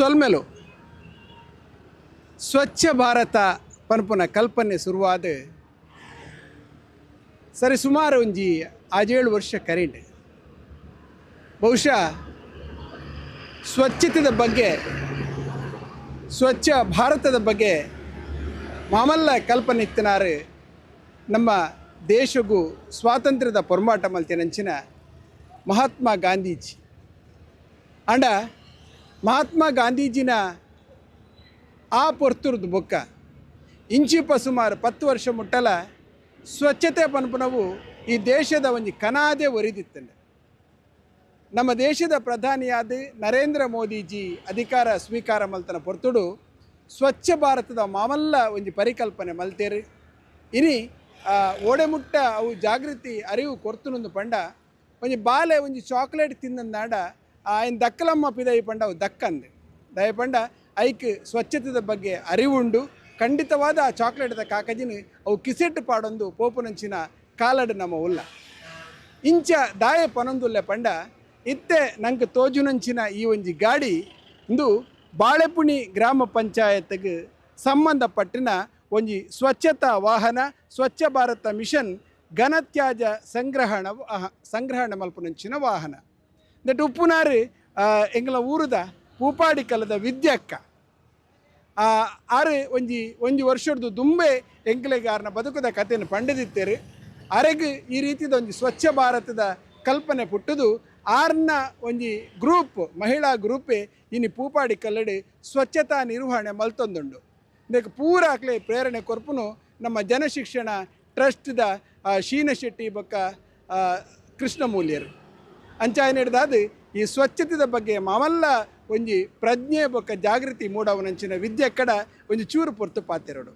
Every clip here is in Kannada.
ಸೊಲ್ಮೆಲು. ಸ್ವಚ್ಛ ಭಾರತ ಪನ್ಪುನ ಕಲ್ಪನೆ ಶುರುವಾದ. ಸರಿ, ಸುಮಾರು ಒಂಜಿ ಆಜೇಳು ವರ್ಷ ಕರೆಂಟ್ ಬಹುಶಃ ಸ್ವಚ್ಛತೆದ ಬಗ್ಗೆ, ಸ್ವಚ್ಛ ಭಾರತದ ಬಗ್ಗೆ ಮಾಮಲ್ಲ ಕಲ್ಪನೆ ಇತ್ತಿನಾರು ನಮ್ಮ ದೇಶಗೂ ಸ್ವಾತಂತ್ರ್ಯದ ಪೊರ್ಮಾಟ ಮಲ್ತಿನಂಚಿನ ಮಹಾತ್ಮ ಗಾಂಧೀಜಿ. ಅಂಡ ಮಹಾತ್ಮ ಗಾಂಧೀಜಿನ ಆ ಪೊರ್ತುರ್ದು ಬುಕ್ಕ. ಇಂಚಿಪ ಸುಮಾರು ಪತ್ತು ವರ್ಷ ಮುಟ್ಟಲ ಸ್ವಚ್ಛತೆ ಪನ್ಪುನವು ಈ ದೇಶದ ಒಂಜಿ ಕನಾದೆ ಒರಿದಿತ್ತಂಡ ನಮ್ಮ ದೇಶದ ಪ್ರಧಾನಿಯಾದ ನರೇಂದ್ರ ಮೋದಿಜಿ ಅಧಿಕಾರ ಸ್ವೀಕಾರ ಮಲ್ತನ ಪೊರ್ತುಡು ಸ್ವಚ್ಛ ಭಾರತದ ಮಾಮಲ್ಲ ಒಂಜಿ ಪರಿಕಲ್ಪನೆ ಮಲ್ತೇರಿ. ಇನಿ ಓಡೆಮುಟ್ಟ ಅವು ಜಾಗೃತಿ ಅರಿವು ಕೊರ್ತುನೊಂದು ಪಂಡ ಒಂಜಿ ಬಾಲೆ ಒಂಜಿ ಚಾಕ್ಲೇಟ್ ತಿಂದಂದಾಂಡ ಆಯ್ನ ದಕ್ಕಲಮ್ಮ ಪಿದೈ ಪಂಡ ಅವು ದಕ್ಕಂದೆ. ದಯ ಪಂಡ ಐಕ್ ಸ್ವಚ್ಛತೆದ ಬಗ್ಗೆ ಅರಿವುಂಡು, ಖಂಡಿತವಾದ ಆ ಚಾಕ್ಲೇಟ್ದ ಕಾಕಜಿನ ಅವು ಕಿಸೆಟ್ ಪಾಡೊಂದು ಪೋಪುನಂಚಿನ ಕಾಲಡ್ ನಮ್ಮ ಉಲ್ಲ. ಇಂಚ ದಾಯ ಪನೊಂದುಲ್ಲೆ ಪಂಡ, ಇತ್ತೆ ನಂಗೆ ತೋಜುನಂಚಿನ ಈ ಒಂಜಿ ಗಾಡಿ, ಇಂದು ಬಾಳೆಪುಣಿ ಗ್ರಾಮ ಪಂಚಾಯತ್ಗೆ ಸಂಬಂಧಪಟ್ಟಿನ ಒಂಜಿ ಸ್ವಚ್ಛತಾ ವಾಹನ, ಸ್ವಚ್ಛ ಭಾರತ ಮಿಷನ್ ಘನತ್ಯಾಜ ಸಂಗ್ರಹಣ ಸಂಗ್ರಹಣ ಮಲ್ಪುನಂಚಿನ ವಾಹನ. ದಟ್ ಉಪ್ಪುನಾರು ಎಂಗಲ ಊರದ ಪೂಪಾಡಿ ಕಲದ ವಿದ್ಯಕ್ಕ. ಆರು ಒಂಜಿ ಒಂಜಿ ವರ್ಷದ್ದು ದುಂಬೆ ಎಂಕ್ಲೆಗಾರನ ಬದುಕದ ಕಥೆಯನ್ನು ಪಂಡದಿತ್ತೇರಿ. ಅರೆಗೆ ಈ ರೀತಿದ ಒಂಜಿ ಸ್ವಚ್ಛ ಭಾರತದ ಕಲ್ಪನೆ ಪುಟ್ಟದು, ಆರ್ನ ಒಂಜಿ ಗ್ರೂಪ್, ಮಹಿಳಾ ಗ್ರೂಪೇ ಇನ್ನು ಪೂಪಾಡಿ ಕಲ್ಲಡಿ ಸ್ವಚ್ಛತಾ ನಿರ್ವಹಣೆ ಮಲ್ತೊಂದುಂಡು. ಇದಕ್ಕೆ ಪೂರಾಕ್ಲೆ ಪ್ರೇರಣೆ ಕೊರ್ಪುನು ನಮ್ಮ ಜನಶಿಕ್ಷಣ ಟ್ರಸ್ಟ್ದ ಶೀನಶೆಟ್ಟಿ ಶೀನ ಶೆಟ್ಟಿ ಬೊಕ್ಕ ಕೃಷ್ಣಮೂಲ್ಯರು. ಅಂಚಾಯನ ಹಿಡ್ದಾದ ಈ ಸ್ವಚ್ಛತೆದ ಬಗ್ಗೆ ಮಾವಲ್ಲ ಒಂಜಿ ಪ್ರಜ್ಞೆ ಬೊಕ್ಕ ಜಾಗೃತಿ ಮೂಡವನಂಚಿನ ವಿದ್ಯೆ ಕಡ ಒಂಜಿ ಚೂರು ಪೊರ್ತು ಪಾತೆರಡು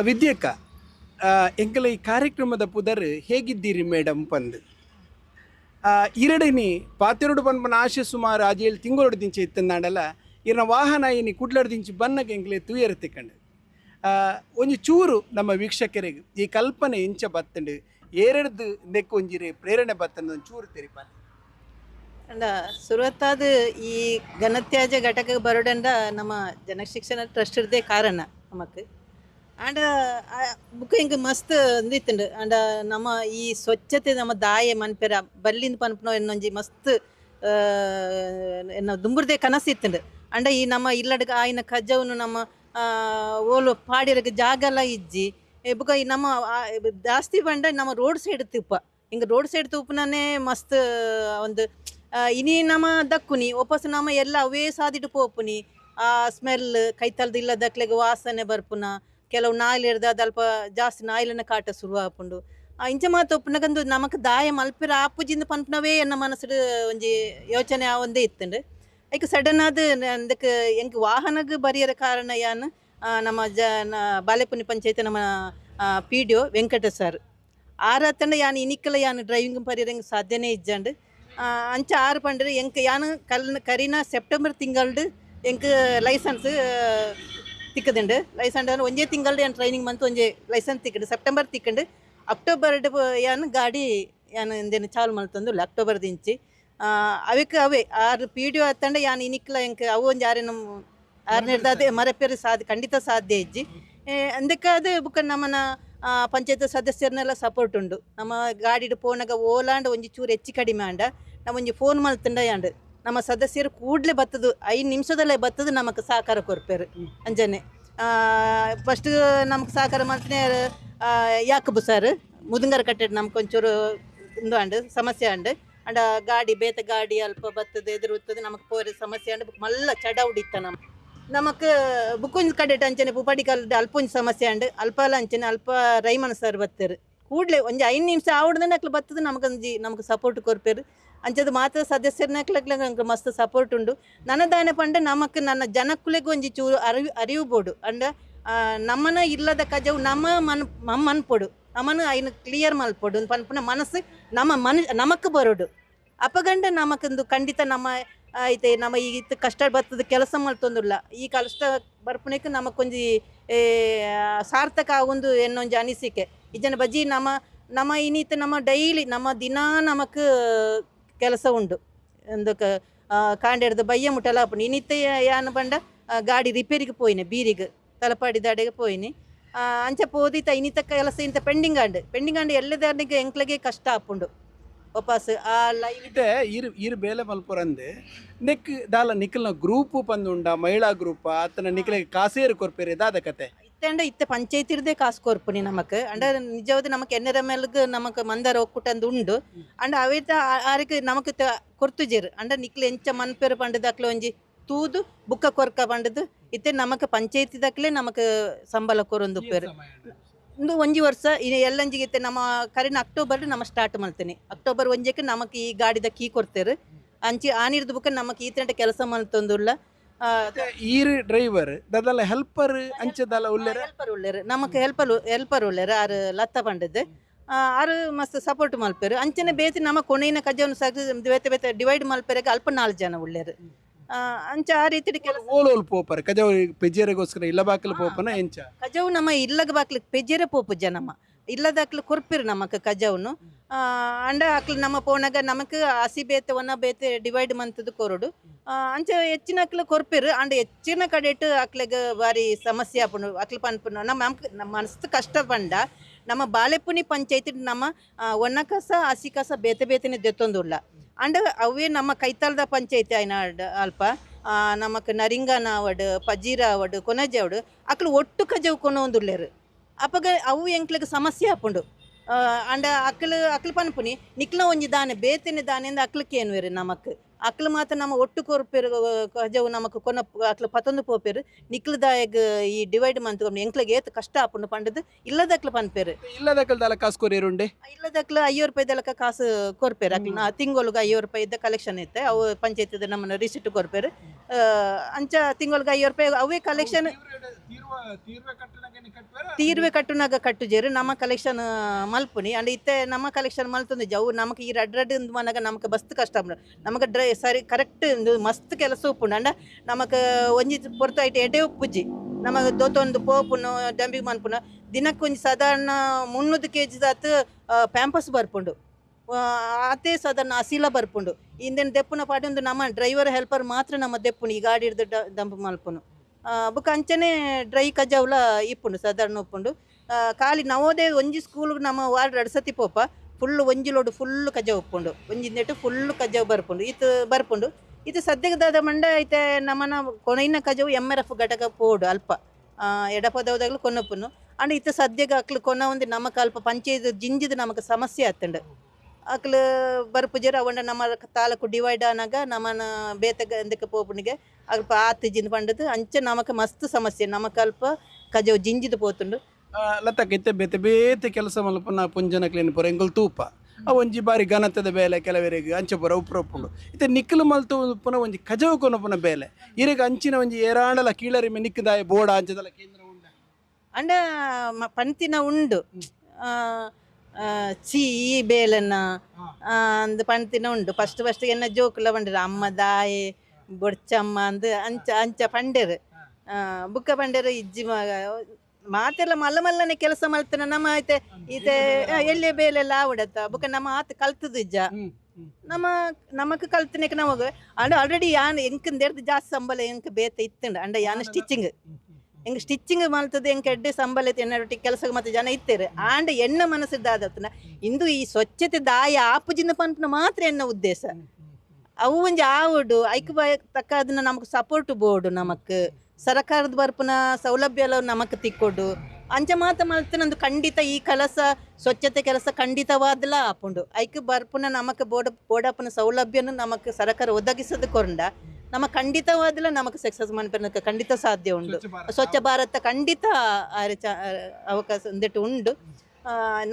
ವಿದ್ಯಕ್ಕ ಎಂಕಲ ಈ ಕಾರ್ಯಕ್ರಮದ ಪುದರ್ ಹೇಗಿದ್ದೀರಿ ಮೇಡಮ್ ಪಂದ್? ಆ, ಇರಡನಿ ಪಾತೆರಡು ಪನ್ಪನ ಆಶೆ ಸುಮಾರು ಆಜೇಳು ತಿಂಗಳು ದಿಂಚೆ ಇತ್ತಂದಾಂಡಲ್ಲ ಇರ್ನ ವಾಹನ ಐನಿ ಕುಡ್ಲಡ್ ದಿಂಚಿ ಬನ್ನಗೆ ಎಂಕ್ಲೆ ತೂಯರ್ ತಿಕ್ಕಂಡು ಒಂಜಿ ಚೂರು ನಮ್ಮ ವೀಕ್ಷಕರಿಗೆ ಈ ಕಲ್ಪನೆ ಇಂಚ ಬತ್ತಂಡು ಏರಡ್ದು ನೆಕ್ಕು ಒಂಜಿರಿ ಪ್ರೇರಣೆ ಬತ್ತಂದು ಒಂದು ಚೂರು ತೆರಿಪಾನೆ ಅಂಡ ಸುರುವತ್ತಾದ ಈ ಘನತ್ಯಾಜ್ಯ ಘಟಕ ಬರೋಡಂಡ ನಮ್ಮ ಜನಶಿಕ್ಷಣ ಟ್ರಸ್ಟ್ ಇರದೇ ಕಾರಣ ನಮಕ್. ಆಂಡ ಬುಕ್ ಹಿಂಗೆ ಮಸ್ತ್ ಅಂದಿತ್ತಂಡು ಆಂಡ ನಮ್ಮ ಈ ಸ್ವಚ್ಛತೆ ನಮ್ಮ ದಾಯೆ ಮನ್ಪೆರ ಬಲ್ಲಿಂದ ಪನ್ಪನೋ ಎನ್ನೊಂಜಿ ಮಸ್ತ್ ಎನ ಎನ್ನ ದುಂಬುರ್ದೆ ಕನಸಿತ್ತುಂಡು ಅಂಡ ಈ ನಮ್ಮ ಇಲ್ಲಡ್ಗ ಆಯ್ನ ನಮ್ಮ ಆ, ಓಲು ಪಾಡಿರಗ ಜಾಗಲ ಇಜ್ಜಿ ಬುಕ ಈ ನಮ್ಮ ಜಾಸ್ತಿ ಬಂಡ ನಮ್ಮ ರೋಡ್ ಸೈಡ್ ತುಪ್ಪ ಹಿಂಗೆ ರೋಡ್ ಸೈಡ್ ತುಪ್ಪನೇ ಮಸ್ತ್ ಒಂದು ಇನಿ ನಮ್ಮ ದಕ್ಕುನಿ ವಾಪಸ್ ನಮ್ಮ ಎಲ್ಲ ಅವೇ ಸಾದಿಟ್ಟು ಪೋಪುನಿ ಆ ಸ್ಮೆಲ್ ಕೈತಲ್ದು ಇಲ್ಲದಕ್ಲೆಗ್ ವಾಸನೆ ಬರ್ಪುನ ಕೆಲವು ನಾಯಿಲ್ ಹಿಡ್ದು ಅದಲ್ಪ ಜಾಸ್ತಿ ನಾಯಿಲನ್ನ ಕಾಟ ಶುರು ಆಪುಂಡು. ಆ ಇಂಚ ಮಾತು ಒಪ್ಪನಗಂದು ನಮಕ್ ದಾಯ ಮಲ್ಪಿರ ಆಪುಜಿಂದ ಪನ್ಪನವೇ ಎನ್ನ ಮನಸ್ಸು ಒಂಜಿ ಯೋಚನೆ ಆ ಒಂದೇ ಇತ್ತಂಡು. ಐಕ್ ಸಡನ್ ಆದ್ ಅದಕ್ಕೆ ಎಂಕ್ ವಾಹನಗ್ ಬರಿಯರ ಕಾರಣ ಯಾನ್ ಆ, ನಮ್ಮ ಜ ನ- ಬಾಲೆಪುನಿ ಪಂಚಾಯತ್ ನಮ್ಮ P D O Venkata sir. ಆರ ತಂಡ ಯಾನ್ ಇನಿಕ್ಕಲ ಯಾನ್ ಡ್ರೈವಿಂಗ್ ಪರಿಯರಂಗ್ ಸಾಧ್ಯನೇ ಇಜ್ಜಂಡು. ಆ, ಅಂಚ ಆರು ಪಂಡ್ರೆ ಎಂಕ್ ಯಾನ್ ಕಲ್ ಕರಿನ ಸೆಪ್ಟೆಂಬರ್ ತಿಂಗಳ್ಡು ಎಂಕ್ ಲೈಸೆನ್ಸ್ ತಿಕ್ಕದುಂಡು. ಲೈಸೆನ್ಸ್ ಒಂಜೇ ತಿಂಗಳ್ಡು ಯಾನ್ ಟ್ರೈನಿಂಗ್ ಮಂತ್ ಒಂಜೇ ಲೈಸೆನ್ಸ್ ತಿಕ್ಕಂಡು. ಸೆಪ್ಟೆಂಬರ್ ತಿಕ್ಕಂಡು ಅಕ್ಟೋಬರ್ ಏನು ಗಾಡಿ ಏನು ಇಂದೇನು ಚಾಲು ಮಲ್ತಂದು ಅಕ್ಟೋಬರ್ ದಿಂಚಿ. ಅವಕ್ಕೆ ಅವೇ ಆರು ಪಿ ಡಿ ಒ ಹತ್ತಂಡ ಯಾನ್ ಇನಿಕ್ಲ ಹೆಂಗೆ ಅವು ಒಂದು ಯಾರೇ ನಮ್ಮ ಆರ್ನೇರ್ದಾದೆ ಮರಪೇರು ಸಾಧ್ಯ ಖಂಡಿತ ಸಾಧ್ಯ ಇಜ್ಜಿ. ಅಂದಕ್ಕಾದ ಬುಕ್ಕ ನಮ್ಮನ ಪಂಚಾಯತ್ ಸದಸ್ಯರನ್ನೆಲ್ಲ ಸಪೋರ್ಟ್ ಉಂಡು. ನಮ್ಮ ಗಾಡಿಡ್ ಪೋನಾಗ ಓಲಾಂಡ ಒಂಜಿ ಚೂರು ಹೆಚ್ಚು ಕಡಿಮೆ ಆಂಡ. ನಮ್ಮ ಒಂಜಿ ಫೋನ್ ಮಲ್ತಂಡ ಯಾಂಡ್ ನಮ್ಮ ಸದಸ್ಯರು ಕೂಡಲೇ ಬತ್ತದು, ಐದು ನಿಮಿಷದಲ್ಲೇ ಬತ್ತದು ನಮಗೆ ಸಹಕಾರ ಕೊರ್ಪೇರು ಅಂಜನೆ. ಫಸ್ಟ್ ನಮಗೆ ಸಹಕಾರ ಮಾಡ್ತೀನಿ ಯಾಕಬು ಸರ್ ಮುದುಂಗರ ಕಟ್ಟೆಡ್ ನಮ್ಗೆ ಒಂಚೂರು ಇಂದು ಅಂಡ್, ಸಮಸ್ಯೆ ಅಂಡ್. ಅಂಡ ಗಾಡಿ, ಬೇತ ಗಾಡಿ ಅಲ್ಪ ಬತ್ತದ ಎದುರುತ್ತದೆ ನಮಗೆ ಪೋರೆ ಸಮಸ್ಯೆ ಅಂಡ್, ಮಲ್ಲ ಚಡ ಉಡಿತ್ತ ನಮ್ಮ ನಮಕ್ ಬುಕ್ಕುಂಜ್ ಕಡೆಟ್ ಅಂಚನೆ ಪುಪಾಡಿ ಕಾಲದ ಅಲ್ಪೊಂಜ್ ಸಮಸ್ಯೆ ಅಂಡ್ ಅಲ್ಪಲ ಅಂಚನೆ ಅಲ್ಪ ರೈಮನ್ ಸರ್ ಬತ್ತರು. ಕೂಡಲೇ ಒಂಜಿ ಐದು ನಿಮಿಷ ಆವಡ್ದನೆ ಅಕ್ಲ ಬತ್ತದ ನಮಗೊಂಜಿ ನಮಗೆ ಸಪೋರ್ಟ್ ಕೊರ್ಪೇರು ಅಂಚದ ಮಾತ್ರ ಸದಸ್ಯರನಕ್ಲ ನಂಗೆ ಮಸ್ತ್ ಸಪೋರ್ಟ್ ಉಂಡು. ನನ್ನ ದಾನೆ ಪಂಡ ನಮಕ್ ನನ್ನ ಜನಕ್ಕುಲೆಗ್ ಒಂಜಿ ಚೂರು ಅರಿವು ಅರಿವು ಬೋಡು ಅಂಡ ನಮ್ಮನ ಇಲ್ಲದ ಕಜವು ನಮ್ಮ ಮನ್ ಮನ್ಪೊಡು. ನಮ್ಮನ್ನು ಐನು ಕ್ಲಿಯರ್ ಮಲ್ಪೊಡು. ಪನ್ಪುನ ಮನಸ್ಸು ನಮ್ಮ ಮನ ನಮಕ್ ಬರೋಡು. ಅಪಗಂಡ ನಮಕೊಂದು ಖಂಡಿತ ನಮ್ಮ ಐತೆ ನಮ್ಮ ಈ ಕಷ್ಟ ಬರ್ತದ ಕೆಲಸ ಮಲ್ತೊಂದುಲ್ಲ. ಈ ಕಷ್ಟ ಬರ್ಪುನಕ್ಕೆ ನಮಕೊಂಜಿ ಏ, ಸಾರ್ಥಕ ಒಂದು ಎನ್ನೊಂಜಿ ಅನಿಸಿಕೆ. ಇಜನ ಬಜ್ಜಿ ನಮ್ಮ ನಮ್ಮ ಇನ್ನಿತ್ತು ನಮ್ಮ ಡೈಲಿ ನಮ್ಮ ದಿನಾ ನಮಕ್ ಕೆಲಸ ಉಂಡು ಒಂದು ಕಾಂಡೆಡ್ದು ಬಯ್ಯ ಮುಟ್ಟಲ ಅಪ್ಪುಂಡು ಇನ್ನಿತ್ತ ಯಾನ ಬಂಡ? ಗಾಡಿ ರಿಪೇರಿಗೆ ಪೋಯಿನಿ ಬೀರಿಗೆ ತಲಪಾಡಿ ದಾಡೆಗೆ ಪೋಯಿನಿ. ಅಂಚ ಪೋದಿತ ಇನ್ನಿತ ಕೆಲಸ ಇಂತ ಪೆಂಡಿಂಗ್ ಆಂಡ್ ಪೆಂಡಿಂಗ್ ಆಂಡ್ ಎಲ್ಲದಾರಿಗೆ ಎಂಕ್ಲಗೆ ಕಷ್ಟ ಆಪುಂಡು. ವಾಪಸ್ ಆ ಲೈವ್ ಇದೆ, ಇರು ಇರು ಬೇಲೆ ಮಲ್ಪುರಂದೆ ನೆಕ್, ದಾಲ ನಿಖಲ್ನ ಗ್ರೂಪ್ ಪಂದುಂಡ ಮಹಿಳಾ ಗ್ರೂಪ್ ಆತನ ನಿಖಲಿಗೆ ಕಾಸೇರು ಕೊರ್ಪೇರಿ ದಾದ ಕತೆ. ಇತ್ತಂಡ ಇತ್ತ ಪಂಚಾಯತಿರ್ದೇ ಕಾಸು ಕೊರ್ಪುನಿ ನಮಕ್. ಅಂಡ ನಿಜವಾದ ನಮಕ್ ಎನ್ನರ ಮೇಲ್ಗ್ ನಮಕ್ ಮಂದಾರ ಒಕ್ಕುಟಂದು ಉಂಡು. ಅಂಡ ಅವೇತ ಆರಿಗೆ ನಮಕ್ ತ ಕೊರ್ತುಜೇರು ಅಂಡ ನಿಕ್ಲೆ ಎಂಚ ಮನ್ಪೇರು ಪಂಡದ ಅಕ್ಲೆ ಒಂಜಿ ತೂದು ಬುಕ್ಕ ಕೊರ್ಕ ಪಂಡದು. ಇತ್ತೆ ನಮಕ್ ಪಂಚಾಯತಿ ದಕ್ಲೆ ನಮಕ್ ಸಂಬಳ ಕೊರೊಂದು ಪೇರು. ಒಂದು ಒಂಜಿ ವರ್ಷ ಇನ್ನು ಎಲ್ಲಂಜಿಗೆ ಇತ್ತೆ ನಮ್ಮ ಕರಿನ ಅಕ್ಟೋಬರ್ ನಮ್ಮ ಸ್ಟಾರ್ಟ್ ಮಾಡ್ತೇನೆ ಅಕ್ಟೋಬರ್ ಒಂಜಕ್ಕೆ ನಮಕ್ ಈ ಗಾಡಿದ ಕೀ ಕೊಡ್ತೇರು ಅಂಚಿ ಆನಿರ್ದ ಬುಕ್ಕ ನಮಕ್ ಈತಂಟ ಕೆಲಸ ಮಲ್ತೊಂದುಲ್ಲ. ಆ, ಈರು ಡ್ರೈವರ್ ದದಲ ಹೆಲ್ಪರ್ ಅಂಚದಲ್ಲ ಉಲ್ಲೆರ ಹೆಲ್ಪರ್ ಉಳ್ಳೇರು. ನಮಕ್ ಹೆಲ್ಪರ್ ಹೆಲ್ಪರ್ ಉಳ್ಳೇರು ಆರು ಲತ್ತ ಪಂಡದ್ದು ಆರು ಮಸ್ತ್ ಸಪೋರ್ಟ್ ಮಲ್ಪೇರು. ಅಂಚನೆ ಬೇತಿ ನಮ್ಮ ಕೊನೆಯಿನ ಕಜವನ್ನು ಸಾಕು ಬೇತೆ ಬೇತೆ ಡಿವೈಡ್ ಮಲ್ಪೇರಾಗ ಅಲ್ಪ ನಾಲ್ಕು ಜನ ಉಳ್ಳೇರು. ಆ, ಅಂಚ ಆ ರೀತಿ ಕೆಲಸ ಓಲೋಲ್ ಪೋಪರ್ ಕಜ ಪೆಜ್ಜೆರೆಗೋಸ್ಕರ ಇಲ್ಲ ಬಾಕಲು ಪೋಪನ ಎಂಚ? ಕಜವು ನಮ್ಮ ಇಲ್ಲಗ ಬಾಕ್ಲಿಕ್ ಪೆಜೆರೆ ಪೋಪು ಜನಮ್ಮ ಇಲ್ಲದಾಕ್ಲು ಕೊರ್ಪಿರು ನಮಕ್ ಕಜಾವ್ನು. ಆ, ಅಂಡ ಹಾಕ್ಲು ನಮ್ಮ ಪೋನಾಗ ನಮಕ್ ಹಸಿ ಬೇತೆ ಒಣ ಬೇತೆ ಡಿವೈಡ್ ಮಂತದ್ದು ಕೊರಡು. ಅಂಚ ಹೆಚ್ಚಿನ ಹಾಕ್ಲು ಕೊರ್ಪಿರು ಅಂಡ ಹೆಚ್ಚಿನ ಕಡೆಟ್ ಅಕ್ಲೆಗ ಬಾರಿ ಸಮಸ್ಯೆ ಆಪುಂಡು ಹಾಕ್ಲು ಪನ್ಪು ನಮ್ಮ ನಮ್ಮ ಮನಸ್ಸು ಕಷ್ಟ ಪಂಡ ನಮ್ಮ ಬಾಳೆಪುನಿ ಪಂಚಾಯತಿ ನಮ್ಮ ಒನ್ನ ಕಸ ಹಸಿ ಕಸ ಬೇತೆ ಬೇತೆನೆ ದೆತ್ತೊಂದುಲ್ಲ. ಅಂಡ ಅವೇ ನಮ್ಮ ಕೈತಾಳದ ಪಂಚಾಯತಿ ಆಯ್ನ ಅಲ್ಪ ನಮಕ್ ನರಿಂಗನ ಅವಡ್ ಪಜೀರ ಅವಡ್ ಕೊನಜ ಅವಡ್ ಅಕ್ಲು ಒಟ್ಟು ಕಜವು ಕೊನೊಂದುಲ್ಲೇರು. ಅಪಗ ಅವು ಎಂಕ್ಲೆಗ್ ಸಮಸ್ಯೆ ಆಪುಂಡು ಆ, ಅಂಡ ಅಕ್ಲು ಅಕ್ಲು ಪನ್ಪುನಿ ನಿಕ್ಲ ಒಂಜಿ ದಾನೆ ಬೇತೆನೆ ದಾನೆಂದ ಅಕ್ಲಕ್ಕೆ ಏನ್ವೇರು ನಮಕ್? ಅಕ್ಲು ಮಾತ್ರ ನಮ್ಮ ಒಟ್ಟು ಕೊರ್ಪೇರು ಕಜವು ನಮಕ್ ಕೊನ ಅಕ್ಲು ಪತೊಂದು ಪೋಪೇರು ನಿಕ್ಲು ದಾಯಗ್ ಈ ಡಿವೈಡ್ ಮಂತ್ ಎಂಕ್ಲೆಗ್ ಏತ್ ಕಷ್ಟ ಆಪುಂಡು ಪಂಡದು ಇಲ್ಲದಕ್ಲು ಪನ್ಪೇರು ಇಲ್ಲದಕ್ಕಲ್ ದಾಲ ಕಾಸು ಕೊರಿಯರುಂಡೆ ಇಲ್ಲದಕ್ಲು ರೂಪಾಯಿ ದಲಕ ಕಾಸು ಕೊರ್ಪೇರು ಅಕ್ಲು ನಾ ಐಯೋ ರೂಪಾಯಿ ಇದ್ದ ಕಲೆಕ್ಷನ್ ಇತ್ತೆ. ಅವು ಪಂಚಾಯತ್ ನಮ್ಮನ್ನ ರಿಸಿಟ್ ಕೊರ್ಪೇರು ಅಂಚ ತಿಂಗಳಿಗೆ ಐಯ್ಯೋ ರೂಪಾಯಿ ಅವೇ ಕಲೆಕ್ಷನ್ ತೀರ್ವೆ ಕಟ್ಟುನಾಗ ಕಟ್ಟುಜೇರು, ನಮ್ಮ ಕಲೆಕ್ಷನ್ ಮಲ್ಪುನಿ. ಅಂಡ್ ಇತ್ತೆ ನಮ್ಮ ಕಲೆಕ್ಷನ್ ಮಲ್ತೊಂದು ಜವು ನಮಕ್ ಈ ರಡ್ ರಡ್ ಮನಗ ನಮಗೆ ಬಸ್ತ್ ಕಷ್ಟ ನಮಗೆ ಡ್ರೆ, ಸರಿ ಕರೆಕ್ಟ್ ಮಸ್ತ್ ಕೆಲಸ ಉಪ್ಪುಂಡು. ಅಂಡ ನಮಕ್ ಒಂಜಿ ಪೊರ್ತು ಐಟಿ ಎಡೆ ಉಪ್ಪುಜಿ ನಮಗೆ ದೊತ್ತೊಂದು ಪೋಪುನು, ಡಂಬಿಗ್ ಮನ್ಪುನ. ದಿನಕ್ಕೆ ಒಂಜಿ ಸಾಧಾರಣ ಮುನ್ನೂರು ಕೆ ಜಿ ದಾತ್ ಪ್ಯಾಂಪಸ್ ಬರ್ಪುಂಡು. ಅದೇ ಸಾಧಾರಣ ಅಸೀಲ ಬರ್ಪುಂಡು. ಇಂದಿನ ದೆಪ್ಪುನ ಪಾಟಿ ಒಂದು ನಮ್ಮ ಡ್ರೈವರ್ ಹೆಲ್ಪರ್ ಮಾತ್ರ ನಮ್ಮ ದೆಪ್ಪುನು. ಈ ಗಾಡಿ ಹಿಡ್ದು ಡ- ದಂಪು ಮಲ್ಪುನು. ಬೊಕ ಅಂಚನೆ ಡ್ರೈ ಕಜಾವ್ಲ ಇಪ್ಪುಂಡು, ಸಾಧಾರಣ ಉಪ್ಪುಂಡು. ಖಾಲಿ ನವೋದಯ ಒಂಜಿ ಸ್ಕೂಲ್ ನಮ್ಮ ವಾರ್ಡ್ ಅಡ್ಸತಿ ಸತಿ ಪೋಪ ಫುಲ್ ಒಂಜಿ ಲೋಡು ಫುಲ್ ಕಜಾವ್ ಉಪ್ಪುಂಡು. ಒಂಜಿ ನೆಟ್ಟು ಫುಲ್ ಕಜಾವ್ ಬರ್ಪುಂಡು. ಇತ್ತು ಬರ್ಪುಂಡು. ಇದು ಸದ್ಯಕ್ಕೆ ದಾದ ಮಂಡ ಐತೆ ನಮ್ಮನ ಕೊನೆಯ ಕಜವು ಎಂ ಆರ್ ಎಫ್ ಘಟಕ ಪೋಡು ಅಲ್ಪ. ಎಡಪದವದಾಗ್ಲು ಕೊನಪ್ಪುನು ಅಂಡ್ ಇತ್ತು ಸದ್ಯಕ್ಕೆ ಅಕ್ಲು ಕೊನ ಒಂದು ನಮಕ ಅಲ್ಪ ಪಂಚಾಯತ್ ಜಿಂಜಿದ ನಮಕ್ ಸಮಸ್ಯೆ ಆತಂಡು ಅಕ್ಲು ಬರ್ಪುಜರ ಅವಂಡ ನಮ್ಮ ತಾಲೂಕು ಡಿವೈಡ್ ಆನಾಗ ನಮ್ಮನ ಬೇತಗ ಎಂದಕ್ಕೆ ಪೋಪುನಿಗೆ ಅಲ್ಪ ಆತು ಜಿಂದ್ ಪಂಡದು ಅಂಚೆ ನಮಕ್ ಮಸ್ತ್ ಸಮಸ್ಯೆ. ನಮಕ್ ಅಲ್ಪ ಕಜವು ಜಿಂಜಿದು ಪೋತುಂಡು. ಲತ್ತಕ್ಕೆ ಇತ್ತೆ ಬೇತೆ ಬೇತೆ ಕೆಲಸ ಮಲ್ಪನ ಪುಂಜನ ಕ್ಲೀನ್ ಪುರ ಎಂಗಲ್ ತೂಪ. ಆ ಒಂಜಿ ಬಾರಿ ಘನತದ ಬೇಲೆ ಕೆಲವರಿಗೆ ಅಂಚೆ ಪುರ ಉಪ್ರ ಉಪ್ಪುಂಡು ಇತ್ತೆ ನಿಕ್ಕಲು ಮಲ್ತು ಪುನ ಒಂಜಿ ಕಜವು ಕೊನ ಪುನ ಬೇಲೆ. ಇರಗ ಅಂಚಿನ ಒಂಜಿ ಏರಾಂಡಲ ಕೀಳರಿ ಮೆ ನಿಕ್ಕದಾಯ ಬೋಡ ಅಂಚದಲ ಕೇಂದ್ರ ಉಂಡ. ಅಂಡ ಪಂತಿನ ಉಂಡು. ಚೀ ಈ ಬೇಲನ್ನ ಆ, ಅಂದ್ ಪಂಡ್ತಿನ ಉಂಡು ಫಸ್ಟ್ ಫಸ್ಟ್ ಎನ್ನ ಜೋಕುಲ ಪಂಡರು. ಅಮ್ಮ ದಾಯೆ ಬೊಡ್ಚಮ್ಮ ಅಂದ್ ಅಂಚ ಅಂಚ ಪಂಡೆರ್. ಬುಕ್ಕ ಪಂಡೆರ್ ಇಜ್ಜಿ ಮಗ ಮಾತೆಲ್ಲ ಮಲ್ಲ ಮಲ್ಲನೆ ಕೆಲಸ ಮಲ್ತನ ನಮ್ಮ ಐತೆ ಈತೆ ಎಲ್ಲಿ ಬೇಲೆಲ್ಲ ಆವಡತ್ತ. ಬುಕ್ಕ ನಮ್ಮ ಆತ ಕಲ್ತದ ಇಜ್ಜ. ನಮ್ಮ ನಮಕ್ ಕಲ್ತನೆಕ್ ನಮಗ ಅಂಡ ಆಲ್ರೆಡಿ ಯಾನ್ ಎಂಕಂದೇರ್ದು ಜಾಸ್ತಿ ಸಂಬಳ ಎಂಕ್ ಬೇತ ಇತ್ತಂಡ. ಅಂಡ ಯಾನ್ ಸ್ಟಿಚಿಂಗ್ ಎಂಗ್ ಸ್ಟಿಚಿಂಗ್ ಮಾಡ್ತದೆ ಹೆಂಗೆ ಎಡ್ಡೆ ಸಂಬಳ ಎಣ್ಣೆ ಎನ್ನ ಕೆಲಸ ಮತ್ತೆ ಜನ ಇತ್ತೇರು. ಆಂಡ ಎಣ್ಣೆ ಮನಸ್ಸಿದ್ದಾದತ್ನ ಇಂದು ಈ ಸ್ವಚ್ಛತೆ ದಾಯ ಆಪುಜಿನ ಪಂಪನ ಮಾತ್ರ ಎನ್ನ ಉದ್ದೇಶ. ಅವು ಒಂಜಿ ಆವಡು ಐಕ್ ಬಾಯ ತಕ್ಕ ಅದನ್ನ ನಮಕ್ ಸಪೋರ್ಟ್ ಬೋರ್ಡು ನಮಕ್ ಸರಕಾರದ ಬರ್ಪನ ಸೌಲಭ್ಯ ಎಲ್ಲ ನಮಕ್ ತಿಕ್ಕೊಡು. ಅಂಚ ಮಾತ ಮಲ್ತನಂದು ಖಂಡಿತ ಈ ಕೆಲಸ ಸ್ವಚ್ಛತೆ ಕೆಲಸ ಖಂಡಿತವಾದಲ ಆಪುಂಡು. ಐಕ್ ಬರ್ಪುನ ನಮಕ್ ಬೋಡ ಬೋಡಪ್ಪನ ಸೌಲಭ್ಯನು ನಮಕ್ ಸರಕಾರ ಒದಗಿಸದ ಕೊಂಡ ನಮ್ಮ ಖಂಡಿತವಾದಲ್ಲ ನಮಗೆ ಸಕ್ಸಸ್ ಮನ್ಪೆನಕ ಖಂಡಿತ ಸಾಧ್ಯ ಉಂಡು ಸ್ವಚ್ಛ ಭಾರತ. ಖಂಡಿತ ಅವಕಾಶ ಒಂದಿಟ್ಟು ಉಂಡು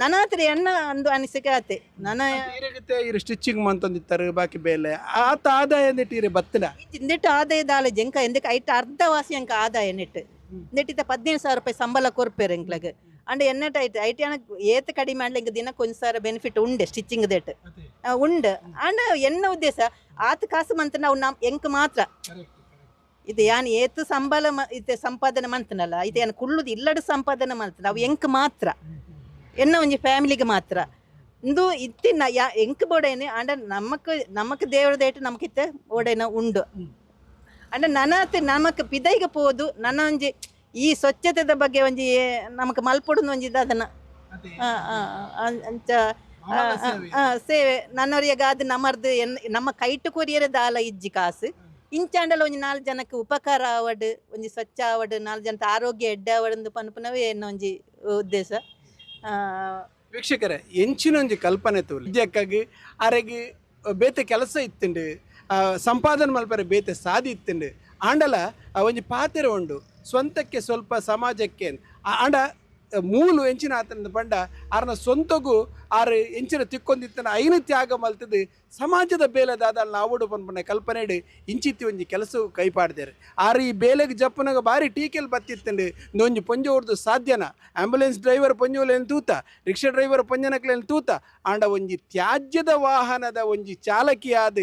ನನಾತ್ರಿ ನನ್ನ ಹತ್ರ ಎಣ್ಣ ಒಂದು ಅನಿಸಿಕೆ ಆತೆ ನನ್ನ ಇರಗತ್ತೆ ಇರು ಸ್ಟಿಚಿಂಗ್ ಮಂತೊಂದಿತ್ತಾರೆ ಬಾಕಿ ಬೇಲೆ. ಆತ ಆದಾಯ ಎಂದಿಟ್ಟು ಇರೆ ಬತ್ತನ? ಇಂದಿಟ್ಟು ಆದಾಯ ದಾಲೆ ಜಂಕ ಎಂದಕ್ಕೆ ಐಟ್ ಅರ್ಧ ವಾಸಿ ಅಂಕ ಆದಾಯ ನೆಟ್ಟು. ನೆಟ್ಟಿತ ಪದಿನೈದು ಸಾವಿರ ರೂಪಾಯಿ ಸಂಬಳ ಕೊರ್ಪೇರು ಎಂಕ್ಲಗ್ ಅಂಡ್ ಎನ್ನಟ್ ಐಟ್ ಐಟಿ ಅಣ್ಣ ಏತ ಕಡಿಮೆ ಮಾಡ್ಲಿ ದಿನ ಕೊಂಚ ಸಾವಿರ ಬೆನಿಫಿಟ್ ಉಂಡೆ ಸ್ಟಿಚಿಂಗ್ ದೇಟ್. ಉಂಡು. ಅಂಡ್ ಎನ್ನ ಉದ್ದೇಶ? ಆತ ಕಾಸು ಮಂತ ನಾವು ನಮ್ ಎಂಕ್ ಮಾತ್ರ. ಇದು ಯಾನ್ ಏತು ಸಂಬಳ ಇದು ಸಂಪಾದನೆ ಮಂತನಲ್ಲ ಇದು ಏನು ಕುಳ್ಳುದು ಇಲ್ಲಡ ಸಂಪಾದನೆ ಮಂತ ನಾವು ಎಂಕ್ ಮಾತ್ರ. ಎನ್ನ ಒಂಜಿ ಫ್ಯಾಮಿಲಿಗೆ ಮಾತ್ರ. ಇಂದು ಇತ್ತಿನ ಯಾ ಎಂಕ್ ಬೋಡೇನೆ ಅಂಡ ನಮಕ್ ನಮಕ್ ದೇವರದೇಟು ನಮಕಿತ್ತೆ ಓಡೇನ ಉಂಡು. ಅಂಡ ನನತೆ ನಮಕ್ ಪಿದೈಗೆ ಪೋದು ನನ್ನ ಒಂಜಿ ಈ ಸ್ವಚ್ಛತೆದ ಬಗ್ಗೆ ಒಂಜಿ ನಮಕ್ ಮಲ್ಪೊಡುದು ಒಂಜಿ ಅದನ್ನ ಆ, ಆ, ಅಂಚ ಸೇವೆ. ನನ್ನವರಿಗೆ ಅದು ನಮ್ಮರ್ದು ಎನ್ ನಮ್ಮ ಕೈಟು ಕೊರಿಯರ ದಾಲ ಇಜ್ಜಿ ಕಾಸು ಇಂಚಾಂಡಲ ಒಂಜಿ ನಾಲ್ಕು ಜನಕ್ಕೆ ಉಪಕಾರ ಆವಡ್ ಒಂಜಿ ಸ್ವಚ್ಛ ಆವಡ್ ನಾಲ್ಕು ಜನದ ಆರೋಗ್ಯ ಎಡ್ಡೆ ಆವಡ್ ಪನ್ಪುನವೇ ಎನ್ನ ಒಂಜಿ ಉದ್ದೇಶ. ವೀಕ್ಷಕರೇ ಎಂಚಿನೊಂಜಿ ಕಲ್ಪನೆ ತೂಲ್ ಇದ್ದಕ್ಕಾಗಿ ಅರೆಗೆ ಬೇತೆ ಕೆಲಸ ಇತ್ತುಂಡು ಸಂಪಾದನೆ ಮಲ್ಪರೆ ಬೇತೆ ಸಾಧಿ ಇತ್ತುಂಡು. ಆಂಡಲ ಒಂಜಿ ಪಾತೆರೆ ಉಂಡು. ಸ್ವಂತಕ್ಕೆ ಸ್ವಲ್ಪ ಸಮಾಜಕ್ಕೆ ಆಂಡ ಮೂಲು ಎಂಚಿನ ಆತನ ಪಂಡ ಆರ್ನ ಸ್ವಂತಗೂ ಆರು ಇಂಚಿನ ತಿಕ್ಕೊಂದಿತ್ತನ ಐನ ತ್ಯಾಗ ಮಲ್ತದು ಸಮಾಜದ ಬೇಲೆದಾದ ನಾವುಡು ಪನ್ಪುನ ಕಲ್ಪನೆಡು ಇಂಚಿತ್ತಿ ಒಂಜಿ ಕೆಲಸ ಕೈಪಾಡ್ದೇರು. ಆರು ಈ ಬೇಲೆಗೆ ಜಪ್ಪನಾಗ ಬಾರಿ ಟೀಕೆಲ್ ಬತ್ತಿತ್ತಂಡು. ಒಂಜಿ ಪೊಂಜ ಹೊಡ್ದು ಸಾಧ್ಯನ. ಆಂಬುಲೆನ್ಸ್ ಡ್ರೈವರ್ ಪೊಂಜೋಲೇನು ತೂತ, ರಿಕ್ಷಾ ಡ್ರೈವರ್ ಪೊಂಜನಕ್ಲೇನು ತೂತ, ಆಂಡ ಒಂಜಿ ತ್ಯಾಜ್ಯದ ವಾಹನದ ಒಂಜಿ ಚಾಲಕಿ ಆದ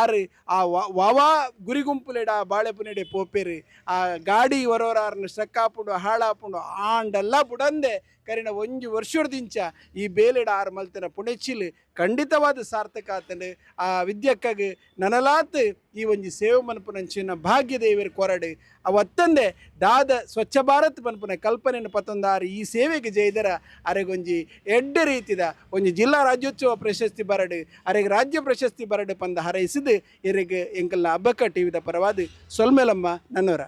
ಆರು ಆ ವವಾ ಗುರಿಗುಂಪುಲೆಡ ಬಾಳೆಪುನೆಡೆ ಪೋಪೇರಿ. ಆ ಗಾಡಿ ವರೋರಾರ್ನ ಸಕ್ಕಾಪುಂಡು, ಹಾಳಾಪುಂಡು, ಆಂಡೆಲ್ಲ ಬುಡಂದೆ ಕರಿನ ಒಂಜಿ ವರ್ಷದಿಂಚ ಈ ಬೇಲೆಡ ಆರು ಮಲ್ತನ ಪುಣೆಚ್ಚಿಲ್ ಖಂಡಿತವಾದ ಸಾರ್ಥಕ ಆತಂಡು. ಆ ವಿದ್ಯಕ್ಕಾಗ ನನಲಾತ್ ಈ ಒಂಜಿ ಸೇವೆ ಮನ್ಪುನಂಚಿನ ಭಾಗ್ಯ ದೇವಿರ ಕೊರಡು. ಅವತ್ತಂದೆ ದಾದ ಸ್ವಚ್ಛ ಭಾರತ್ ಮನ್ಪುನ ಕಲ್ಪನೆಯನ್ನು ಪತ್ತೊಂದಾರು ಈ ಸೇವೆಗೆ ಜೈದರ ಅರೆಗೊಂಜಿ ಎಡ್ಡ ರೀತಿದ ಒಂಜಿ ಜಿಲ್ಲಾ ರಾಜ್ಯೋತ್ಸವ ಪ್ರಶಸ್ತಿ ಬರಡು, ಅರೆಗೆ ರಾಜ್ಯ ಪ್ರಶಸ್ತಿ ಬರಡು ಪಂದ ಹರೈಸಿದ್ದು ಇರೆಗೆ ಎಂಕಲ್ನ ಹಬ್ಬಕ್ಕ ಟಿವಿದ ಪರವಾದ ಸೊಲ್ಮೆಲಮ್ಮ ನನ್ನೋರ.